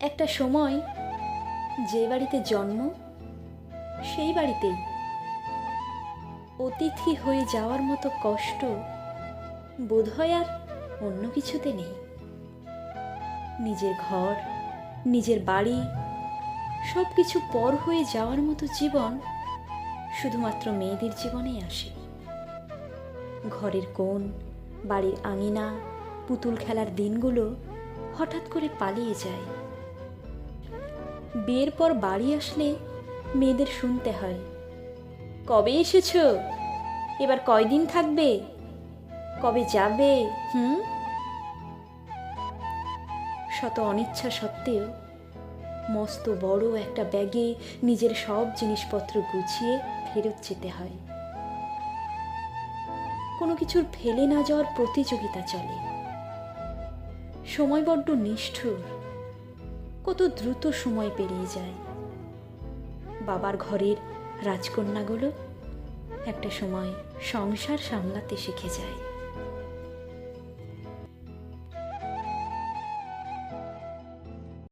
একটা সময় যে বাড়িতে জন্ম, সেই বাড়িতেই অতিথি হয়ে যাওয়ার মতো কষ্ট বোধহয় আর অন্য কিছুতে নেই। নিজের ঘর, নিজের বাড়ি সব কিছু পর হয়ে যাওয়ার মতো জীবন শুধুমাত্র মেয়েদের জীবনেই আসে। ঘরের কোণ, বাড়ির আঙিনা, পুতুল খেলার দিনগুলো হঠাৎ করে পালিয়ে যায়। বিয়ের পর বাড়ি আসলে মেয়েদের শুনতে হয়। কবে এসেছ? এবার কয়দিন থাকবে? কবে যাবে? হুম? শত অনিচ্ছা সত্ত্বেও মস্ত বড় একটা ব্যাগে নিজের সব জিনিসপত্র গুছিয়ে ফেরত যেতে হয়। কোনো কিছুর ফেলে না যাওয়ার প্রতিযোগিতা চলে। সময় বড্ড নিষ্ঠুর। কত দ্রুত সময় পেরিয়ে যায়। বাবার ঘরের রাজকন্যাগুলো একটা সময় সংসার সামলাতে শিখে যায়।